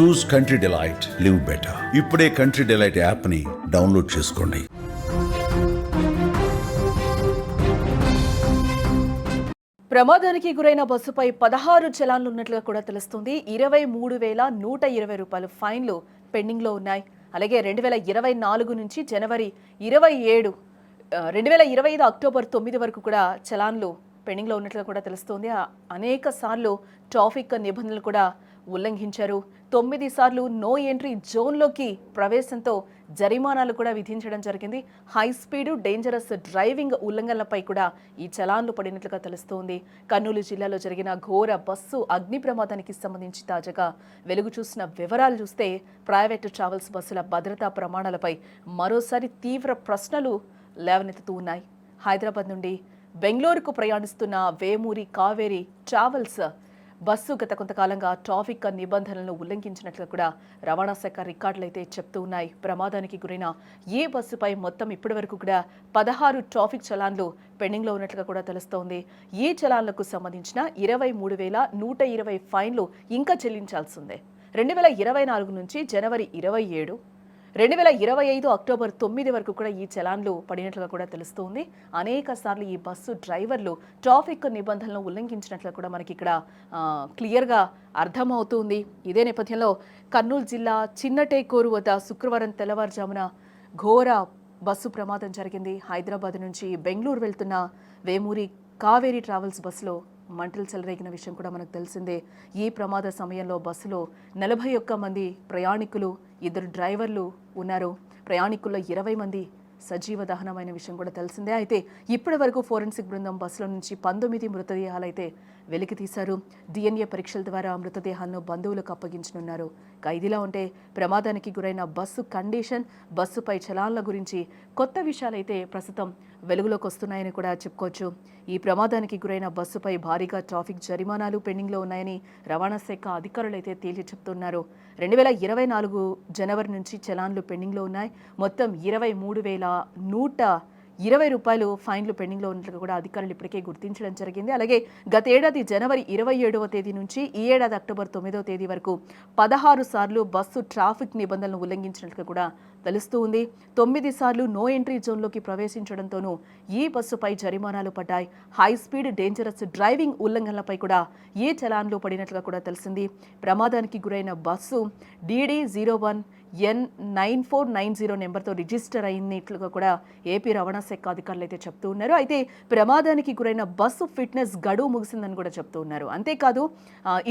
Choose country delight live better ఇప్పుడే country delight యాప్ని download చేసుకోండి. ప్రమాదానికి గురైన బస్సుపై పదహారు చలాన్లు ఉన్నట్లుగా కూడా తెలుస్తుంది. ఇరవై మూడు వేల నూట ఇరవై రూపాయలు ఫైన్లు పెండింగ్లో ఉన్నాయి. అలాగే రెండు వేల ఇరవై నాలుగు నుంచి జనవరి ఇరవై ఏడు రెండు వేల ఇరవై ఐదు అక్టోబర్ తొమ్మిది వరకు కూడా చలాన్లు పెండింగ్లో ఉన్నట్లుగా కూడా తెలుస్తోంది. ఆ- అనేక సార్లు ట్రాఫిక్ నిబంధనలు కూడా ఉల్లంఘించారు. తొమ్మిది సార్లు నో ఎంట్రీ జోన్లోకి ప్రవేశంతో జరిమానాలు కూడా విధించడం జరిగింది. హై స్పీడ్ డేంజరస్ డ్రైవింగ్ ఉల్లంఘనలపై కూడా ఈ చలాన్లు పడినట్లుగా తెలుస్తోంది. కర్నూలు జిల్లాలో జరిగిన ఘోర బస్సు అగ్ని ప్రమాదానికి సంబంధించి తాజాగా వెలుగు చూసిన వివరాలు చూస్తే ప్రైవేటు ట్రావెల్స్ బస్సుల భద్రతా ప్రమాణాలపై మరోసారి తీవ్ర ప్రశ్నలు లేవనెత్తుతూ ఉన్నాయి. హైదరాబాద్ నుండి బెంగళూరుకు ప్రయాణిస్తున్న వేమూరి కావేరి ట్రావెల్స్ బస్సు గత కొంతకాలంగా ట్రాఫిక్ నిబంధనలను ఉల్లంఘించినట్లు కూడా రవాణా శాఖ రికార్డులు అయితే చెప్తూ ఉన్నాయి. ప్రమాదానికి గురైన ఏ బస్సుపై మొత్తం ఇప్పటివరకు కూడా పదహారు ట్రాఫిక్ చలాన్లు పెండింగ్లో ఉన్నట్లుగా కూడా తెలుస్తోంది. ఏ చలాన్లకు సంబంధించిన ఇరవై మూడు వేల నూట ఇరవై ఫైన్లు ఇంకా చెల్లించాల్సిందే రెండు వేల ఇరవై నాలుగు నుంచి జనవరి ఇరవై ఏడు రెండు వేల ఇరవై ఐదు అక్టోబర్ తొమ్మిది వరకు కూడా ఈ చలాన్లు పడినట్లుగా కూడా తెలుస్తోంది. అనేక సార్లు ఈ బస్సు డ్రైవర్లు ట్రాఫిక్ నిబంధనలను ఉల్లంఘించినట్లు కూడా మనకి ఇక్కడ క్లియర్గా అర్థమవుతుంది. ఇదే నేపథ్యంలో కర్నూలు జిల్లా చిన్నటేకూరు వద్ద శుక్రవారం తెల్లవారుజామున ఘోర బస్సు ప్రమాదం జరిగింది. హైదరాబాద్ నుంచి బెంగళూరు వెళ్తున్న వేమూరి కావేరీ ట్రావెల్స్ బస్సులో మంటలు చెలరేగిన విషయం కూడా మనకు తెలిసిందే. ఈ ప్రమాద సమయంలో బస్సులో నలభై ఒక్క మంది ప్రయాణికులు ఇద్దరు డ్రైవర్లు ఉన్నారు. ప్రయాణికుల్లో ఇరవై మంది సజీవ దహనమైన విషయం కూడా తెలిసిందే. అయితే ఇప్పటి వరకు ఫోరెన్సిక్ బృందం బస్సులో నుంచి పంతొమ్మిది మృతదేహాలు వెలికితీశారు. డిఎన్ఏ పరీక్షల ద్వారా మృతదేహాలను బంధువులకు అప్పగించనున్నారు. ఖైదీలా ఉంటే ప్రమాదానికి గురైన బస్సు కండిషన్ బస్సుపై చలాన్ల గురించి కొత్త విషయాలైతే ప్రస్తుతం వెలుగులోకి వస్తున్నాయని కూడా చెప్పుకోవచ్చు. ఈ ప్రమాదానికి గురైన బస్సుపై భారీగా ట్రాఫిక్ జరిమానాలు పెండింగ్లో ఉన్నాయని రవాణా శాఖ అధికారులు అయితే తేల్చి చెప్తున్నారు. రెండు వేల ఇరవై నాలుగు జనవరి నుంచి చలాన్లు పెండింగ్లో ఉన్నాయి. మొత్తం ఇరవై మూడు వేల నూట ఇరవై రూపాయలు ఫైన్లు పెండింగ్లో ఉన్నట్లు కూడా అధికారులు ఇప్పటికే గుర్తించడం జరిగింది. అలాగే గతేడాది జనవరి ఇరవై ఏడవ తేదీ నుంచి ఈ ఏడాది అక్టోబర్ తొమ్మిదవ తేదీ వరకు పదహారు సార్లు బస్సు ట్రాఫిక్ నిబంధనలు ఉల్లంఘించినట్లుగా కూడా తెలుస్తూ ఉంది. తొమ్మిది సార్లు నో ఎంట్రీ జోన్లోకి ప్రవేశించడంతోనూ ఈ బస్సుపై జరిమానాలు పడ్డాయి. హై స్పీడ్ డేంజరస్ డ్రైవింగ్ ఉల్లంఘనలపై కూడా ఈ చలాన్లు పడినట్లుగా కూడా తెలిసింది. ప్రమాదానికి గురైన bus DD zero one N nine four nine zero నెంబర్తో రిజిస్టర్ అయినట్లుగా కూడా ఏపీ రవాణా శాఖ అధికారులు అయితే చెప్తూ ఉన్నారు. అయితే ప్రమాదానికి గురైన బస్సు ఫిట్నెస్ గడువు ముగిసిందని కూడా చెప్తూ ఉన్నారు. అంతేకాదు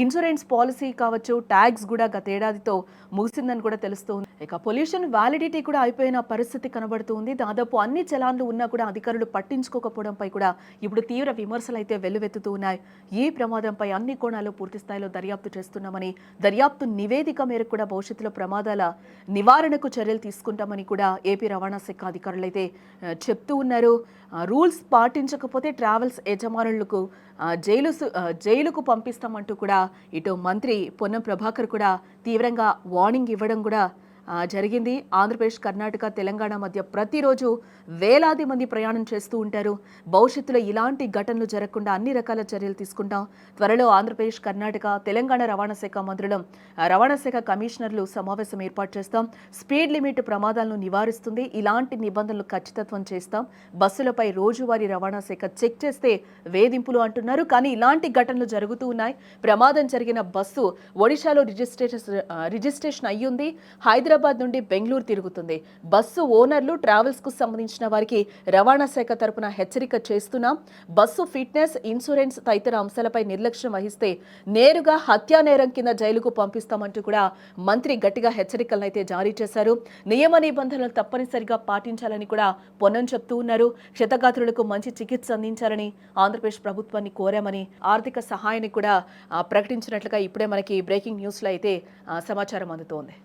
ఇన్సూరెన్స్ పాలసీ కావచ్చు ట్యాక్స్ కూడా గతేడాదితో ముగిసిందని కూడా తెలుస్తుంది ఇక పొల్యూషన్ వ్యాలిడిటీ కూడా అయిపోయిన పరిస్థితి కనబడుతుంది దాదాపు అన్ని చలాన్లు ఉన్నా కూడా అధికారులు పట్టించుకోకపోవడంపై కూడా ఇప్పుడు తీవ్ర విమర్శలు అయితే వెల్లువెత్తుతూ ఉన్నాయి. ఈ ప్రమాదంపై అన్ని కోణాలు పూర్తి స్థాయిలో దర్యాప్తు చేస్తున్నామని దర్యాప్తు నివేదిక మేరకు కూడా భవిష్యత్తులో ప్రమాదాల నివారణకు చర్యలు తీసుకుంటామని కూడా ఏపీ రవాణా శాఖ అధికారులు అయితే చెప్తూ ఉన్నారు. రూల్స్ పాటించకపోతే ట్రావెల్స్ యజమానులకు జైలు జైలుకు పంపిస్తామంటూ కూడా ఇటు మంత్రి పొన్నం ప్రభాకర్ కూడా తీవ్రంగా వార్నింగ్ ఇవ్వడం కూడా జరిగింది. ఆంధ్రప్రదేశ్ కర్ణాటక తెలంగాణ మధ్య ప్రతిరోజు వేలాది మంది ప్రయాణం చేస్తూ ఉంటారు. భవిష్యత్తులో ఇలాంటి ఘటనలు జరగకుండా అన్ని రకాల చర్యలు తీసుకుంటాం. త్వరలో ఆంధ్రప్రదేశ్ కర్ణాటక తెలంగాణ రవాణా శాఖ మంత్రులు రవాణా శాఖ కమిషనర్లు సమావేశం ఏర్పాటు చేస్తాం. స్పీడ్ లిమిట్ ప్రమాదాలను నివారిస్తుంది. ఇలాంటి నిబంధనలు ఖచ్చితత్వం చేస్తాం. బస్సులపై రోజువారీ రవాణా శాఖ చెక్ చేస్తే వేధింపులు అంటున్నారు. కానీ ఇలాంటి ఘటనలు జరుగుతూ ఉన్నాయి. ప్రమాదం జరిగిన బస్సు ఒడిశాలో రిజిస్ట్రేషన్ రిజిస్ట్రేషన్ అయ్యింది. హైదరాబాద్ హైదరాబాద్ నుండి బెంగళూరు తిరుగుతుంది. బస్సు ఓనర్లు ట్రావెల్స్కు సంబంధించిన వారికి రవాణా శాఖ తరపున హెచ్చరిక చేస్తున్నాం. బస్సు ఫిట్నెస్ ఇన్సూరెన్స్ తదితర అంశాలపై నిర్లక్ష్యం వహిస్తే నేరుగా హత్యా నేరం కింద జైలుకు పంపిస్తామంటూ కూడా మంత్రి గట్టిగా హెచ్చరికలను అయితే జారీ చేశారు. నియమ నిబంధనలు తప్పనిసరిగా పాటించాలని కూడా పొన్నం చెప్తూ ఉన్నారు. క్షతగాత్రులకు మంచి చికిత్స అందించాలని ఆంధ్రప్రదేశ్ ప్రభుత్వాన్ని కోరామని ఆర్థిక సహాయాన్ని కూడా ప్రకటించినట్లుగా ఇప్పుడే మనకి బ్రేకింగ్ న్యూస్లో అయితే సమాచారం అందుతోంది.